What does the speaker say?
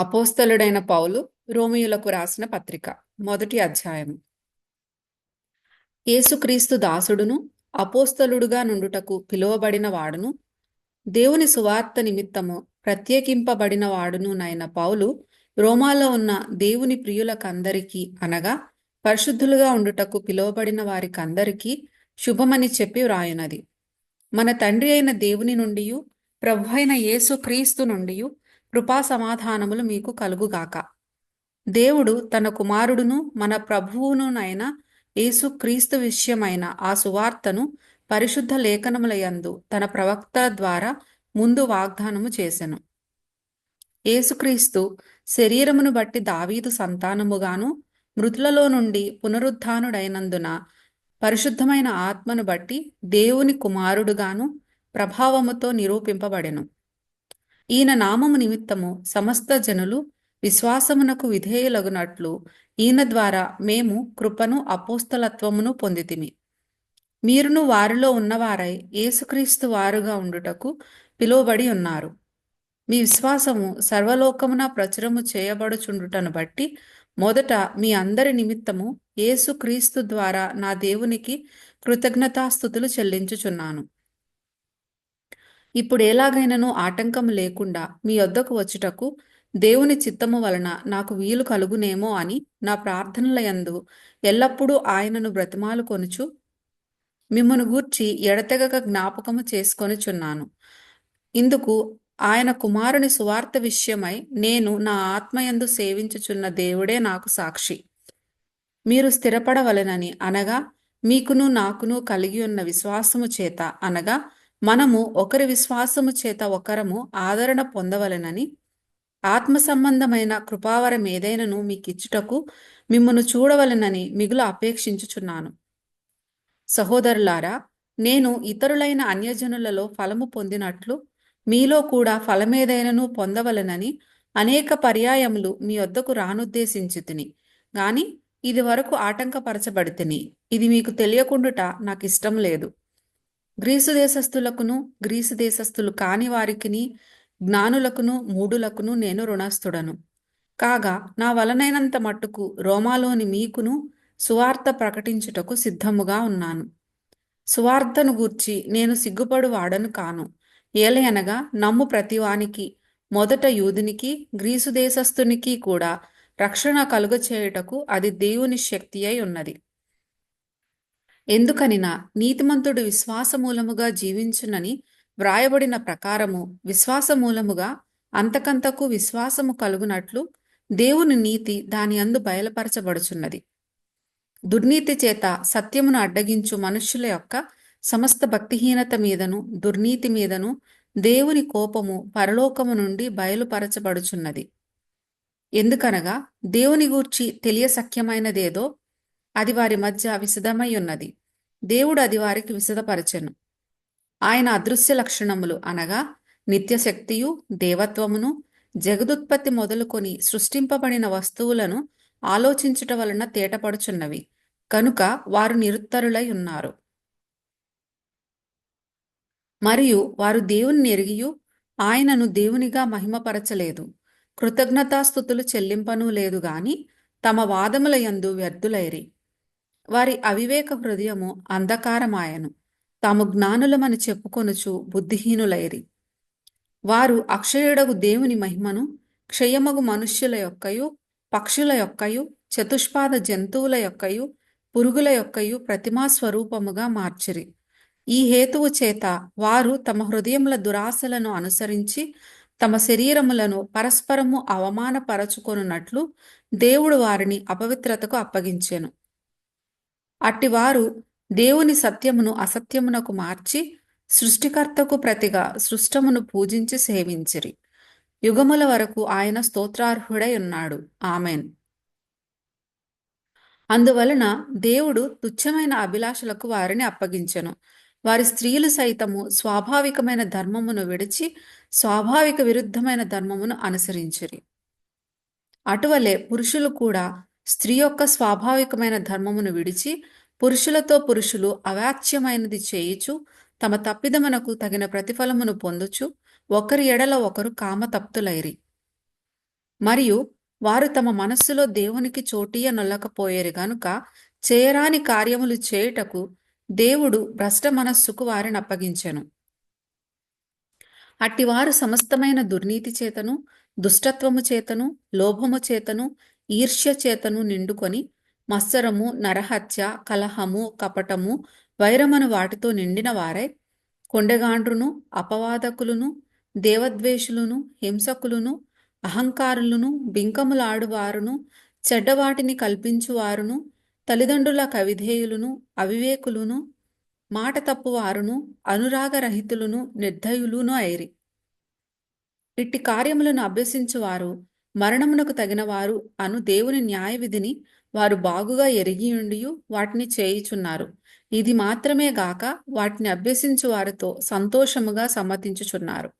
అపోస్తలుడైన పౌలు రోమియులకు రాసిన పత్రిక మొదటి అధ్యాయము. యేసుక్రీస్తు దాసుడును అపోస్తలుడుగా నుండుటకు పిలువబడిన వాడును దేవుని సువార్త నిమిత్తము ప్రత్యేకింపబడిన వాడును నైన పౌలు రోమాలో ఉన్న దేవుని ప్రియులకందరికీ అనగా పరిశుద్ధులుగా ఉండుటకు పిలువబడిన వారికందరికీ శుభమని చెప్పి వ్రాయునది. మన తండ్రి అయిన దేవుని నుండియు ప్రభు అయిన యేసు క్రీస్తు నుండియు కృపా సమాధానములు మీకు కలుగుగాక. దేవుడు తన కుమారుడును మన ప్రభువునునైన యేసు క్రీస్తు విషయమైన ఆ సువార్తను పరిశుద్ధ లేఖనములయందు తన ప్రవక్త ద్వారా ముందు వాగ్దానము చేసెను. యేసుక్రీస్తు శరీరమును బట్టి దావీదు సంతానముగాను మృతులలో నుండి పునరుద్ధానుడైనందున పరిశుద్ధమైన ఆత్మను బట్టి దేవుని కుమారుడుగాను ప్రభావముతో నిరూపింపబడెను. ఈయన నామము నిమిత్తము సమస్త జనులు విశ్వాసమునకు విధేయులగునట్లు ఈయన ద్వారా మేము కృపను అపోస్తలత్వమును పొందితిమి. మీరును వారిలో ఉన్నవారై యేసుక్రీస్తు వారుగా ఉండుటకు పిలువబడి ఉన్నారు. మీ విశ్వాసము సర్వలోకమున ప్రచురము చేయబడుచుండుటను బట్టి మొదట మీ అందరి నిమిత్తము యేసుక్రీస్తు ద్వారా నా దేవునికి కృతజ్ఞతాస్థుతులు చెల్లించుచున్నాను. ఇప్పుడు ఎలాగైనను ఆటంకం లేకుండా మీ వద్దకు వచ్చుటకు దేవుని చిత్తము వలన నాకు వీలు కలుగునేమో అని నా ప్రార్థనల యందు ఎల్లప్పుడూ ఆయనను బ్రతిమాలు కొనుచు మిమ్మను గూర్చి ఎడతెగక జ్ఞాపకము చేసుకొనుచున్నాను. ఇందుకు ఆయన కుమారుని సువార్త విషయమై నేను నా ఆత్మయందు సేవించుచున్న దేవుడే నాకు సాక్షి. మీరు స్థిరపడవలెనని అనగా మీకును నాకును కలిగి ఉన్న విశ్వాసము చేత అనగా మనము ఒకరి విశ్వాసము చేత ఒకరము ఆదరణ పొందవలెనని ఆత్మ సంబంధమైన కృపావరం ఏదైనను మీకిచ్చుటకు మిమ్మను చూడవలెనని మిగులు అపేక్షించుచున్నాను. సహోదరులారా నేను ఇతరులైన అన్యజనులలో ఫలము పొందినట్లు మీలో కూడా ఫలమేదైనను పొందవలెనని అనేక పర్యాయములు మీ వద్దకు రానుద్దేశించి తిని గాని ఇది వరకు ఆటంకపరచబడితిని. ఇది మీకు తెలియకుండుట నాకు ఇష్టం లేదు. గ్రీసు దేశస్థులకును గ్రీసు దేశస్థులు కాని వారికిని జ్ఞానులకును మూడులకును నేను రుణస్థుడను. కాగా నా వలనైనంత మట్టుకు రోమాలోని మీకును సువార్త ప్రకటించుటకు సిద్ధముగా ఉన్నాను. సువార్తను గూర్చి నేను సిగ్గుపడు వాడను కాను. ఏలయనగా నమ్ము ప్రతివానికి మొదట యూదునికి గ్రీసు దేశస్థునికి కూడా రక్షణ కలుగచేయుటకు అది దేవుని శక్తి అయి ఉన్నది. ఎందుకనినా నీతిమంతుడు విశ్వాసమూలముగా జీవించునని వ్రాయబడిన ప్రకారము విశ్వాసమూలముగా అంతకంతకు విశ్వాసము కలుగునట్లు దేవుని నీతి దాని అందు బయలుపరచబడుచున్నది. దుర్నీతి చేత సత్యమును అడ్డగించు మనుష్యుల యొక్క సమస్త భక్తిహీనత మీదను దుర్నీతి మీదను దేవుని కోపము పరలోకము నుండి బయలుపరచబడుచున్నది. ఎందుకనగా దేవుని గూర్చి తెలియసఖ్యమైనదేదో అది వారి మధ్య విశదమై ఉన్నది. దేవుడు అది వారికి విశదపరచెను. ఆయన అదృశ్య లక్షణములు అనగా నిత్యశక్తియు దేవత్వమును జగదుత్పత్తి మొదలుకొని సృష్టింపబడిన వస్తువులను ఆలోచించుట వలన తేటపడుచున్నవి. కనుక వారు నిరుత్తరులై ఉన్నారు. మరియు వారు దేవుని ఎరిగియు ఆయనను దేవునిగా మహిమపరచలేదు. కృతజ్ఞతాస్థుతులు చెల్లింపనూ లేదు గాని తమ వాదముల యందు వ్యర్థులైరి. వారి అవివేక హృదయము అంధకారమాయను. తాము జ్ఞానులమని చెప్పుకొనుచు బుద్ధిహీనులైరి. వారు అక్షయుడగు దేవుని మహిమను క్షయమగు మనుష్యుల యొక్కయు పక్షుల యొక్కయు చతుష్పాద జంతువుల యొక్కయు పురుగుల యొక్కయు ప్రతిమా స్వరూపముగా మార్చిరి. ఈ హేతువు చేత వారు తమ హృదయముల దురాశలను అనుసరించి తమ శరీరములను పరస్పరము అవమానపరచుకొనున్నట్లు దేవుడు వారిని అపవిత్రతకు అప్పగించెను. అట్టివారు దేవుని సత్యమును అసత్యమునకు మార్చి సృష్టికర్తకు ప్రతిగా సృష్టమును పూజించి సేవించిరి. యుగముల వరకు ఆయన స్తోత్రార్హుడై ఉన్నాడు. ఆమెన్. అందువలన దేవుడు తుచ్చమైన అభిలాషలకు వారిని అప్పగించెను. వారి స్త్రీలు సైతము స్వాభావికమైన ధర్మమును విడిచి స్వాభావిక విరుద్ధమైన ధర్మమును అనుసరించిరి. అటువలే పురుషులు కూడా స్త్రీ యొక్క స్వాభావికమైన ధర్మమును విడిచి పురుషులతో పురుషులు అవాచ్యమైనది చేయుచు తమ తప్పిదమునకు తగిన ప్రతిఫలమును పొందుచు ఒకరి ఎడల ఒకరు కామతప్తులైరి. మరియు వారు తమ మనస్సులో దేవునికి చోటీయ నొల్లకపోయేరు గనుక చేయరాని కార్యములు చేయుటకు దేవుడు భ్రష్ట మనస్సుకు వారిని అప్పగించెను. అట్టివారు సమస్తమైన దుర్నీతి చేతను దుష్టత్వము చేతను లోభము చేతను ఈర్ష్య చేతను నిండుకొని మత్సరము నరహత్య కలహము కపటము వైరమను వాటితో నిండిన వారై కొండెగాండ్రును అపవాదకులను దేవద్వేషులను హింసకులను అహంకారులను బింకములాడువారును చెడ్డవాటిని కల్పించువారును తల్లిదండ్రుల కవిధేయులను అవివేకులను మాట తప్పువారును అనురాగరహితులను నిర్దయులును అయిరి. ఇట్టి కార్యములను అభ్యసించువారు మరణమునకు తగినవారు అను దేవుని న్యాయ విధిని వారు బాగుగా ఎరిగియుండియు వాటిని చేయుచున్నారు. ఇది మాత్రమే గాక వాటిని అభ్యసించు వారితో సంతోషముగా సమ్మతించుచున్నారు.